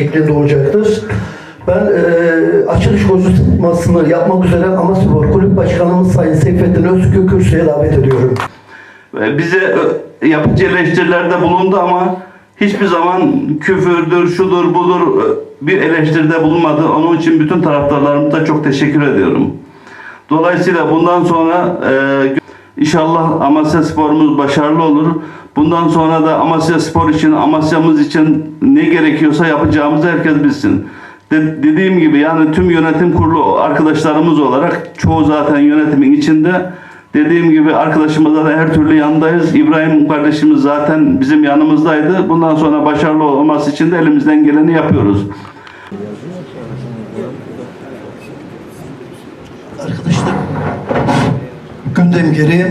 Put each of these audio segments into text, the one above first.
şeklinde olacaktır. Ben e, açılış konuşmasını yapmak üzere Amaspor Kulüp Başkanımız Sayın Seyfettin Özgür Kürsü'ye davet ediyorum. E, bize e, yapıcı eleştirilerde bulundu ama hiçbir zaman küfürdür, şudur, budur e, bir eleştiride bulunmadı. Onun için bütün taraftarlarımıza çok teşekkür ediyorum. Dolayısıyla bundan sonra e, inşallah Amasya Spor'umuz başarılı olur. Bundan sonra da Amasya Spor için, Amasya'mız için ne gerekiyorsa yapacağımızı herkes bilsin. De- dediğim gibi yani tüm yönetim kurulu arkadaşlarımız olarak çoğu zaten yönetimin içinde. Dediğim gibi arkadaşımızla da her türlü yanındayız. İbrahim kardeşimiz zaten bizim yanımızdaydı. Bundan sonra başarılı olması için de elimizden geleni yapıyoruz. Arkadaşlar gündem gereği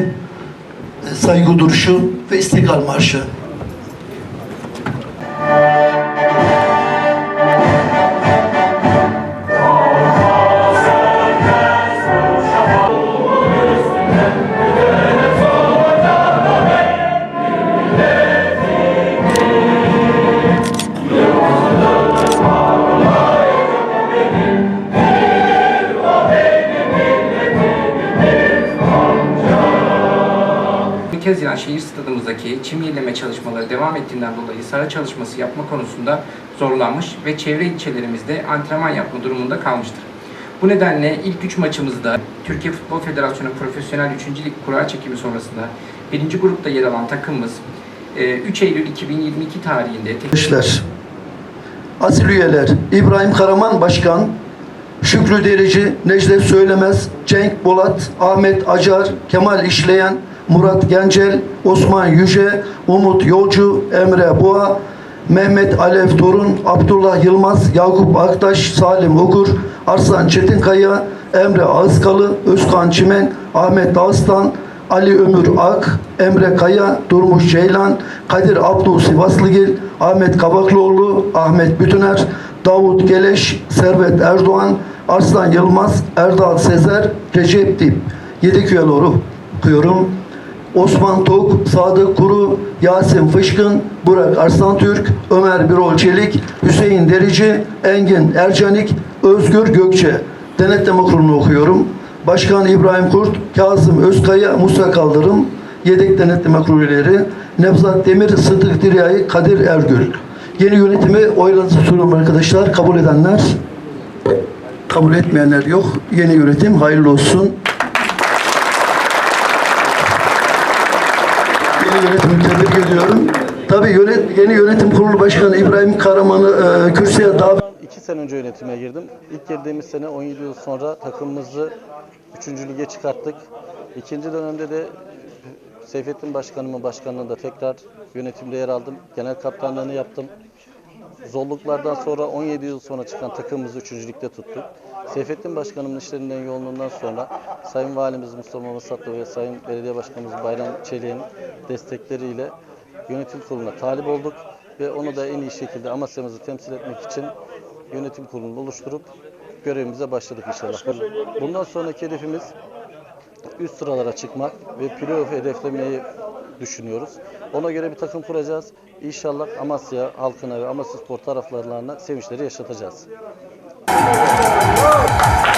saygı duruşu ve istiklal marşı. Kezilen şehir stadımızdaki çim yenileme çalışmaları devam ettiğinden dolayı saha çalışması yapma konusunda zorlanmış ve çevre ilçelerimizde antrenman yapma durumunda kalmıştır. Bu nedenle ilk üç maçımızda Türkiye Futbol Federasyonu Profesyonel 3. Lig kura çekimi sonrasında birinci grupta yer alan takımımız e, 3 Eylül 2022 tarihinde Arkadaşlar, asil üyeler İbrahim Karaman Başkan, Şükrü Derici, Necdet Söylemez, Cenk Bolat, Ahmet Acar, Kemal İşleyen, Murat Gencel, Osman Yüce, Umut Yolcu, Emre Boğa, Mehmet Alev Torun, Abdullah Yılmaz, Yakup Aktaş, Salim Okur, Arslan Çetinkaya, Emre Ağızkalı, Özkan Çimen, Ahmet Dağıstan, Ali Ömür Ak, Emre Kaya, Durmuş Ceylan, Kadir Abdul Sivaslıgil, Ahmet Kabaklıoğlu, Ahmet Bütüner, Davut Geleş, Servet Erdoğan, Arslan Yılmaz, Erdal Sezer, Recep Dip. Yedek üye doğru okuyorum. Osman Tok, Sadık Kuru, Yasin Fışkın, Burak Arslan Türk, Ömer Birol Çelik, Hüseyin Derici, Engin Ercanik, Özgür Gökçe. Denetleme Kurulu'nu okuyorum. Başkan İbrahim Kurt, Kazım Özkaya, Musa Kaldırım, Yedek Denetleme Kurulu üyeleri, Nevzat Demir, Sıdık Diryay, Kadir Ergül. Yeni yönetimi oylarınızı sunuyorum arkadaşlar. Kabul edenler, kabul etmeyenler yok. Yeni yönetim hayırlı olsun. Yeni yönetimi tebrik ediyorum. Tabii yönet, yeni yönetim kurulu başkanı İbrahim Karaman'ı e, kürsüye davet İki sene önce yönetime girdim. İlk girdiğimiz sene 17 yıl sonra takımımızı 3. lige çıkarttık. İkinci dönemde de Seyfettin Başkanımın başkanlığında tekrar yönetimde yer aldım. Genel kaptanlığını yaptım. Zorluklardan sonra 17 yıl sonra çıkan takımımızı 3. ligde tuttuk. Seyfettin Başkanımın işlerinden yoğunluğundan sonra Sayın Valimiz Mustafa Masatlı ve Sayın Belediye Başkanımız Bayram Çelik'in destekleriyle yönetim kuruluna talip olduk ve onu da en iyi şekilde Amasya'mızı temsil etmek için yönetim kurulunu oluşturup görevimize başladık inşallah. Bundan sonraki hedefimiz üst sıralara çıkmak ve playoff hedeflemeyi düşünüyoruz. Ona göre bir takım kuracağız. İnşallah Amasya halkına ve Amasya spor taraflarına sevinçleri yaşatacağız. Arkadaşlar